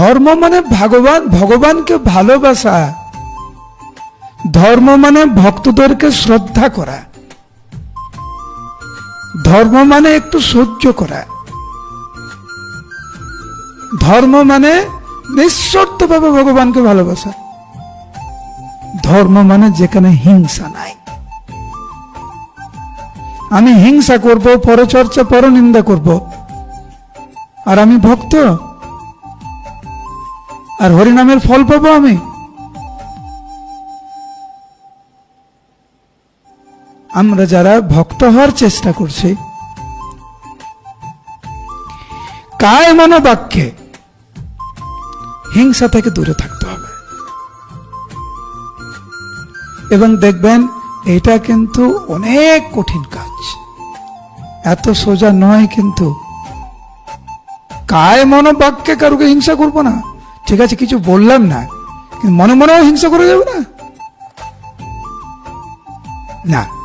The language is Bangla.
ধর্ম মানে ভগবান, ভগবানকে ভালোবাসা। ধর্ম মানে ভক্তদেরকে শ্রদ্ধা করা। ধর্ম মানে একটু সহ্য করা। ধর্ম মানে নিঃশর্তভাবে ভগবানকে ভালোবাসা। ধর্ম মানে যেখানে হিংসা নাই। আমি হিংসা করব, পরচর্চা, পরনিন্দা করব। আর আমি ভক্ত আর হরিনামের ফল পাবো আমি? আমরা যারা ভক্ত হওয়ার চেষ্টা করছি কায় মনোবাক্যে হিংসা থেকে দূরে থাকতে হবে। এবং দেখবেন, এটা কিন্তু অনেক কঠিন কাজ। এত সোজা নয় কিন্তু কায় মনোবাক্যে কারুকে হিংসা করব না। ঠিক আছে কিছু বললাম না। কিন্তু মনে মনেও হিংসা করে যাবে না? না।